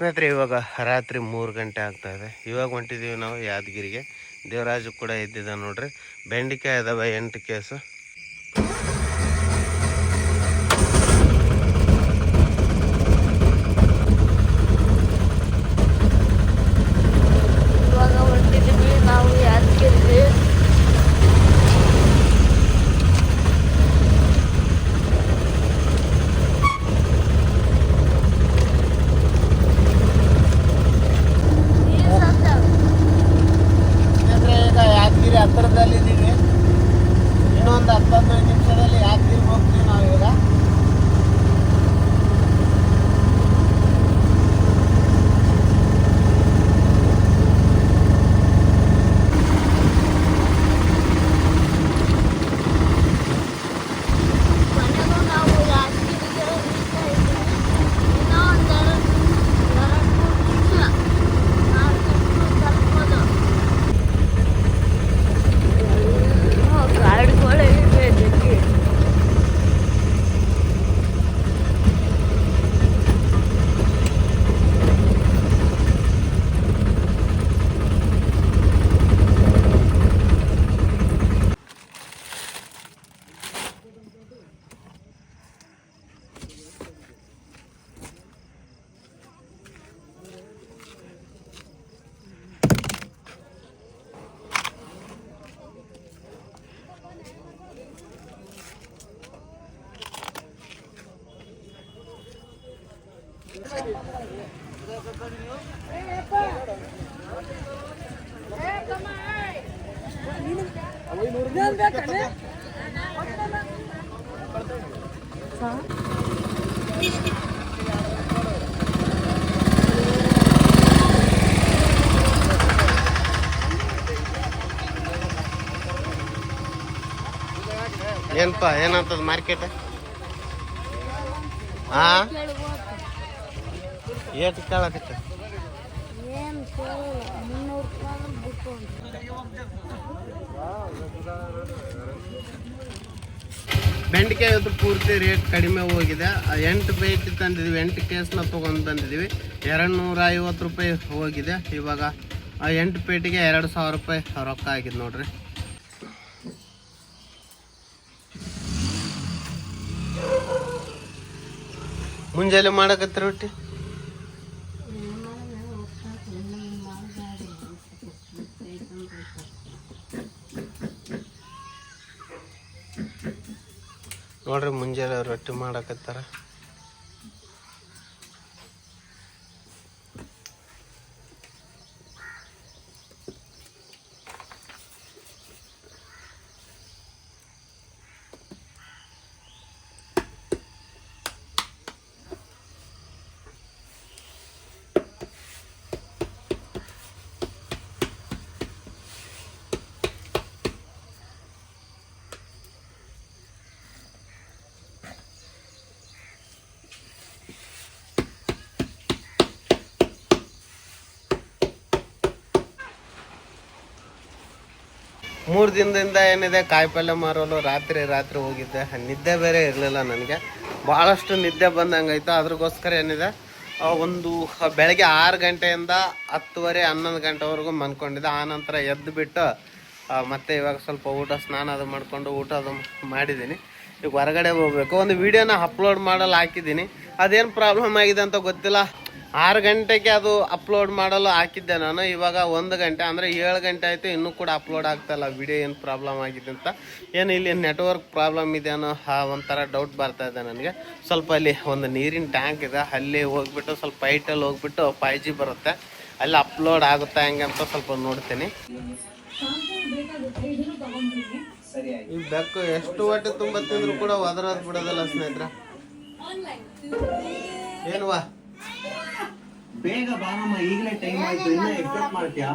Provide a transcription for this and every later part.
ಸ್ನೇಹಿತರೆ, ಇವಾಗ ರಾತ್ರಿ ಮೂರು ಗಂಟೆ ಆಗ್ತಾ ಇದೆ. ಇವಾಗ ಹೊಂಟಿದ್ದೀವಿ ನಾವು ಯಾದಗಿರಿಗೆ. ದೇವರಾಜು ಕೂಡ ಇದ್ದಿದ್ದ ನೋಡ್ರಿ. ಬೆಂಡೆಕಾಯಿ ಅದಾವೆ ಎಂಟು ಕೇಸು ಇವಾಗ ಹೊರಟಿದ್ದೀವಿ ನಾವು ಯಾದಗಿರಿಗೆ ಸ್ನೇಹಿತರೆ ಈಗ ಯಾದಗಿರಿ ಹತ್ತಿರದಲ್ಲಿದ್ದೀವಿ ಇನ್ನೊಂದು ಹತ್ತೊಂದು ನಿಮಿಷದಲ್ಲಿ ಯಾದಗಿರಿ ಹೋಗ್ತೀವಿ ನಾವು ಇವಾಗ ಮನೆಗೂ ನಾವು ಯಾದಗಿರಿಗೆ ಹೋಗ್ತಾ ಇದ್ದೀವಿ ಇನ್ನೂ ಒಂದು ಎರಡು ಎರಡು ಮೂರು ನಿಮಿಷ ನಾಲ್ಕು ನಿಮಿಷ ತಲುಪೋದು ಗಾಡಿಗಳು ಇವೆ ಜಗ್ಗಿ ಏನಪ್ಪ ಏನಂತದ ಮಾರ್ಕೆಟ್ ಹಾ ಏಟ್ ಕೇಳಕತ್ತ ಮುನ್ನೂರು ಅದು ಪೂರ್ತಿ ರೇಟ್ ಕಡಿಮೆ ಹೋಗಿದೆ. ಎಂಟು ಪೇಟಿ ತಂದಿದ್ವಿ ಎಂಟು ಕೇಸ್ನ ತೊಗೊಂಡು ತಂದಿದ್ದೀವಿ ಎರಡು ನೂರ ಐವತ್ತು ರೂಪಾಯಿ ಹೋಗಿದೆ. ಇವಾಗ ಆ ಎಂಟು ಪೇಟಿಗೆ ಎರಡು ಸಾವಿರ ರೂಪಾಯಿ ರೊಕ್ಕ ಆಗಿದೆ ನೋಡ್ರಿ. ಮುಂಜಾನೆ ಮಾಡಕತ್ತಿ ರೊಟ್ಟಿ ನೋಡ್ರಿ ಮುಂಜಾನೆ ರೊಟ್ಟಿ ಮಾಡಕತ್ತಾರ. ಮೂರು ದಿನದಿಂದ ಏನಿದೆ ಕಾಯಿಪಲ್ಯ ಮಾರೋಲು ರಾತ್ರಿ ರಾತ್ರಿ ಹೋಗಿದ್ದೆ. ನಿದ್ದೆ ಬೇರೆ ಇರಲಿಲ್ಲ ನನಗೆ. ಭಾಳಷ್ಟು ನಿದ್ದೆ ಬಂದಂಗಾಯ್ತು. ಅದ್ರಗೋಸ್ಕರ ಏನಿದೆ ಒಂದು ಬೆಳಗ್ಗೆ ಆರು ಗಂಟೆಯಿಂದ ಹತ್ತುವರೆ ಹನ್ನೊಂದು ಗಂಟೆವರೆಗೂ ಮನ್ಕೊಂಡಿದ್ದೆ ಆನಂತರ ನಂತರ ಎದ್ದು ಬಿಟ್ಟು ಮತ್ತೆ ಇವಾಗ ಸ್ವಲ್ಪ ಊಟ, ಸ್ನಾನ ಅದು ಮಾಡಿಕೊಂಡು ಊಟ ಅದು ಮಾಡಿದ್ದೀನಿ. ಈಗ ಹೊರಗಡೆ ಹೋಗ್ಬೇಕು. ಒಂದು ವಿಡಿಯೋನ ಅಪ್ಲೋಡ್ ಮಾಡಲು ಹಾಕಿದ್ದೀನಿ. ಅದೇನು ಪ್ರಾಬ್ಲಮ್ ಆಗಿದೆ ಅಂತ ಗೊತ್ತಿಲ್ಲ. ಆರು ಗಂಟೆಗೆ ಅದು ಅಪ್ಲೋಡ್ ಮಾಡಲು ಹಾಕಿದ್ದೆ ನಾನು. ಇವಾಗ ಒಂದು ಗಂಟೆ ಅಂದರೆ ಏಳು ಗಂಟೆ ಆಯಿತು ಇನ್ನೂ ಕೂಡ ಅಪ್ಲೋಡ್ ಆಗ್ತಾಯಿಲ್ಲ ವಿಡಿಯೋ ಏನು ಪ್ರಾಬ್ಲಮ್ ಆಗಿದೆ ಅಂತ. ಏನು ಇಲ್ಲಿ ನೆಟ್ವರ್ಕ್ ಪ್ರಾಬ್ಲಮ್ ಇದೆ ಅನ್ನೋ ಆ ಒಂಥರ ಡೌಟ್ ಬರ್ತಾ ಇದೆ ನನಗೆ. ಸ್ವಲ್ಪ ಅಲ್ಲಿ ಒಂದು ನೀರಿನ ಟ್ಯಾಂಕ್ ಇದೆ. ಅಲ್ಲಿ ಹೋಗ್ಬಿಟ್ಟು ಸ್ವಲ್ಪ ಹೈಟಲ್ಲಿ ಹೋಗ್ಬಿಟ್ಟು ಫೈ ಜಿ ಬರುತ್ತೆ. ಅಲ್ಲಿ ಅಪ್ಲೋಡ್ ಆಗುತ್ತಾ ಹೆಂಗೆ ಅಂತ ಸ್ವಲ್ಪ ನೋಡ್ತೀನಿ. ಈ ಬೆಕ್ಕು ಎಷ್ಟು ಹೊಟ್ಟೆ ತುಂಬ ತಿಂದರೂ ಕೂಡ ಒದರೋದು ಬಿಡೋದಿಲ್ಲ ಸ್ನೇಹಿತರೆ. ಏನ್ವಾ ಬೇಗ ಬಾರಮ್ಮ ಈಗಲೇ ಟೈಮ್ ಆಯ್ತು ಇನ್ನ ಎಕ್ಸ್ಪೆಕ್ಟ್ ಮಾಡ್ತೀಯಾ?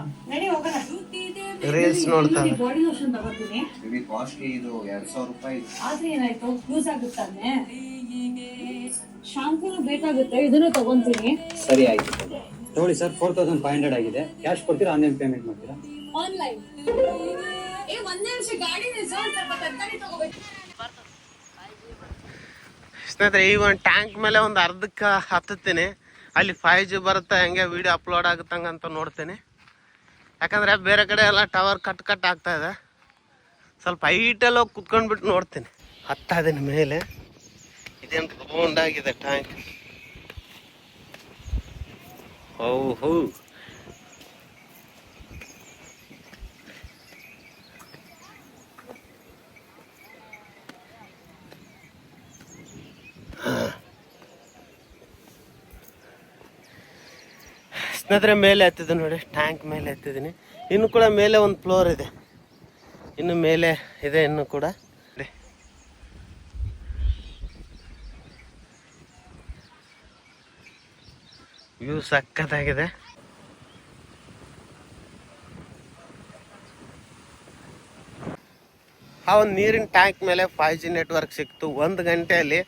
ರೀಲ್ಸ್ ನೋಡ್ತಾರೆ ಬಾಡಿ ಲೋಷನ್ ತಗೋತೀನಿ. ಇದು ಕಾಸ್ಟ್ಲಿ ಇದು ಎರಡ್ ಸಾವಿರ ರೂಪಾಯಿ. ಆದ್ರೆ ಏನಾಯ್ತು? ಯೂಸ್ ಆಗುತ್ತಾನೆ ಶಾಂಪೂನು ಬೇಕಾಗುತ್ತೆ ಇದನ್ನು ತಗೊಂತೀನಿ. ಸರಿ ಆಯ್ತು. ತಗೊಳ್ಳಿ sir four thousand five hundred ಆಗಿದೆ. ಕ್ಯಾಶ್ ಕೊಡ್ತೀರಾ ಆನ್ಲೈನ್ ಪೇಮೆಂಟ್ ಮಾಡ್ತೀರಾ? ಆನ್ಲೈನ್ ಏ ಒಂದೇ ನಿಮಿಷ ಗಾಡಿ ಸ್ವಲ್ಪ ತರಕಾರಿ ತಗೋಬೇಕು. ಸ್ನೇಹಿತರೆ ಈ ಒಂದು ಟ್ಯಾಂಕ್ ಮೇಲೆ ಒಂದು ಅರ್ಧಕ್ಕೆ ಹತ್ತುತ್ತೀನಿ. ಅಲ್ಲಿ ಫೈವ್ ಜಿ ಬರುತ್ತೆ, ಹೆಂಗೆ ವಿಡಿಯೋ ಅಪ್ಲೋಡ್ ಆಗುತ್ತಂಗೆ ಅಂತ ನೋಡ್ತೀನಿ. ಯಾಕಂದರೆ ಬೇರೆ ಕಡೆ ಎಲ್ಲ ಟವರ್ ಕಟ್ ಕಟ್ ಆಗ್ತಾ ಇದೆ. ಸ್ವಲ್ಪ ಹೈಟಲ್ಲಿ ಹೋಗಿ ಕುತ್ಕೊಂಡ್ಬಿಟ್ಟು ನೋಡ್ತೀನಿ. ಹತ್ತಾ ಇದೀನಿ ಮೇಲೆ ಇದೇನು ರೌಂಡ್ ಆಗಿದೆ ಟ್ಯಾಂಕ್ ಹೌ ಹೌ. ಸ್ನೇಹಿತರೆ ಮೇಲೆ ಹತ್ತಿದ್ದೀನಿ ನೋಡಿ ಟ್ಯಾಂಕ್ ಮೇಲೆ ಹತ್ತಿದ್ದೀನಿ ಇನ್ನು ಕೂಡ ಮೇಲೆ ಒಂದು ಫ್ಲೋರ್ ಇದೆ. ಇನ್ನು ಮೇಲೆ ಇದೆ ಇನ್ನು ಕೂಡ. ವ್ಯೂ ಸಕ್ಕತ್ತಾಗಿದೆ. ಆ ಒಂದು ನೀರಿನ ಟ್ಯಾಂಕ್ ಮೇಲೆ ಫೈವ್ ಜಿ ನೆಟ್ವರ್ಕ್ ಸಿಕ್ತು. ಒಂದು ಗಂಟೆಯಲ್ಲಿ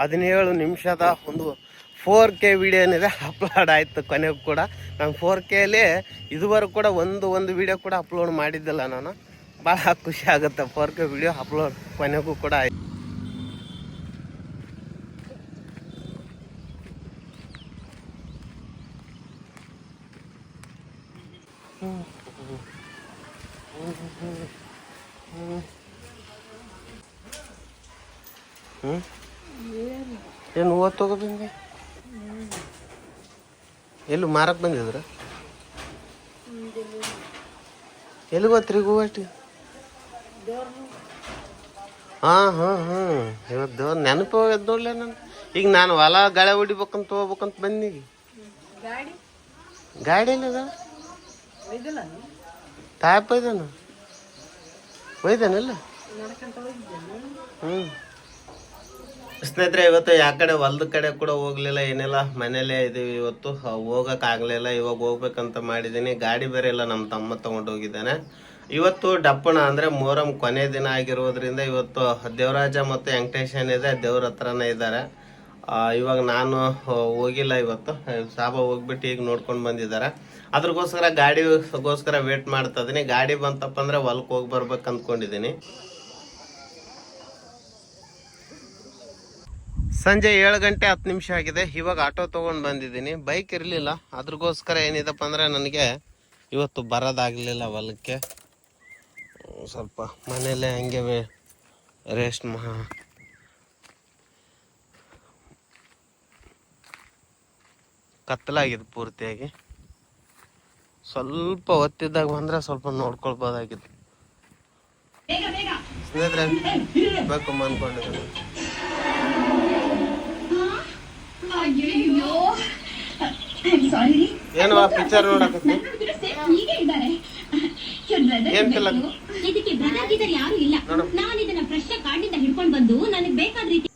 ಹದಿನೇಳು ನಿಮಿಷದ ಒಂದು ಫೋರ್ ಕೆ ವಿಡಿಯೋ ಏನಿದೆ ಅಪ್ಲೋಡ್ ಆಯಿತು ಕೊನೆಗೂ ಕೂಡ. ನಾನು ಫೋರ್ ಕೆಲಿ ಇದುವರೆಗೂ ಕೂಡ ಒಂದು ಒಂದು ವಿಡಿಯೋ ಕೂಡ ಅಪ್ಲೋಡ್ ಮಾಡಿದ್ದಿಲ್ಲ ನಾನು. ಭಾಳ ಖುಷಿ ಆಗುತ್ತೆ ಫೋರ್ ಕೆ ವಿಡಿಯೋ ಅಪ್ಲೋಡ್ ಕೊನೆಗೂ ಕೂಡ ಆಯಿತು. ಏನು ಹೂವು ತಗೊಬಂದೆ ಎಲ್ಲಿ ಮಾರಕ್ಕೆ ಬಂದಿದ್ರ? ಎಲ್ಲಿ ಗೊತ್ತ್ರಿ ಗುವಾಟಿ ಹಾಂ ಹಾಂ ಹಾಂ. ಇವತ್ತು ದೇವ್ರ ನೆನಪು ಹೋಗ್ಯದ ನೋಡ್ಲೆ ನಾನು. ಈಗ ನಾನು ಹೊಲ ಗಾಳಿ ಹೊಡಿಬೇಕಂತ ಹೋಗ್ಬೇಕಂತ ಬಂದೀಗ ಗಾಡಿ? ಎಲ್ಲಿದ? ತಾಯಪ್ಪ ಇದ್ದಾನ ಒಯ್ದಾನಲ್ಲ? ಹ್ಞೂ ಸ್ನೇಹಿತರೆ, ಇವತ್ತು ಯಾ ಕಡೆ ಹೊಲದ ಕಡೆ ಕೂಡ ಹೋಗ್ಲಿಲ್ಲ, ಏನಿಲ್ಲ, ಮನೇಲೇ ಇದೀವಿ ಇವತ್ತು. ಹೋಗಕ್ ಆಗ್ಲಿಲ್ಲ, ಇವಾಗ ಹೋಗ್ಬೇಕಂತ ಮಾಡಿದ್ದೀನಿ ಗಾಡಿ ಬೇರೆ ಇಲ್ಲ ನಮ್ಮ ತಮ್ಮ ತಗೊಂಡು ಹೋಗಿದ್ದಾನೆ ಇವತ್ತು ಡಪ್ಪಣ ಅಂದ್ರೆ ಮೊಹರಂ ಕೊನೆ ದಿನ ಆಗಿರೋದ್ರಿಂದ ಇವತ್ತು ದೇವರಾಜ ಮತ್ತು ವೆಂಕಟೇಶ್ ಇದೆ ದೇವ್ರ ಹತ್ರನೇ ಇದ್ದಾರೆ. ಇವಾಗ ನಾನು ಹೋಗಿಲ್ಲ ಇವತ್ತು. ಸಾಬ ಹೋಗ್ಬಿಟ್ಟು ಈಗ ನೋಡ್ಕೊಂಡು ಬಂದಿದ್ದಾರೆ. ಅದ್ರಗೋಸ್ಕರ ಗಾಡಿಗೋಸ್ಕರ ವೇಟ್ ಮಾಡ್ತಾ ಇದ್ದೀನಿ ಗಾಡಿ ಬಂತಪ್ಪ ಅಂದ್ರೆ ಹೊಲಕ್ಕೆ ಹೋಗಿ ಬರ್ಬೇಕು ಅಂದ್ಕೊಂಡಿದ್ದೀನಿ ಸಂಜೆ ಏಳು ಗಂಟೆ ಹತ್ತು ನಿಮಿಷ ಆಗಿದೆ. ಇವಾಗ ಆಟೋ ತೊಗೊಂಡು ಬಂದಿದ್ದೀನಿ. ಬೈಕ್ ಇರಲಿಲ್ಲ. ಅದ್ರಗೋಸ್ಕರ ಏನಿದಪ್ಪ ಅಂದರೆ ನನಗೆ ಇವತ್ತು ಬರೋದಾಗಲಿಲ್ಲ ಹೊಲಕ್ಕೆ. ಸ್ವಲ್ಪ ಮನೇಲೆ ಹಂಗೆ ರೆಸ್ಟ್ ಮಾ ಕತ್ತಲಾಗಿದೆ ಪೂರ್ತಿಯಾಗಿ. ಸ್ವಲ್ಪ ಒತ್ತಿದ್ದಾಗ ಬಂದರೆ ಸ್ವಲ್ಪ ನೋಡ್ಕೊಳ್ಬೋದಾಗಿತ್ತು ಸ್ನೇಹಿತರೆ, ಬೇಕು ಅಂದ್ಕೊಂಡಿದ್ದೀನಿ ಅಯ್ಯೋ ಸಾರಿ ಏನು ಪಿಕ್ಚರ್ ನೋಡಕತ್ತಿ ಹೀಗೆ ಇದ್ದಾರೆ ಏನ್ ಇದಕ್ಕೆ ಬ್ರದರ್ ಗಿದರ್ ಯಾರು ಇಲ್ಲ. ನಾನು ಇದನ್ನ ಫ್ರೆಶ್ ಕಾಡಿಂದ ಹಿಡ್ಕೊಂಡು ಬಂದು ನನಗೆ ಬೇಕಾದ ರೀತಿ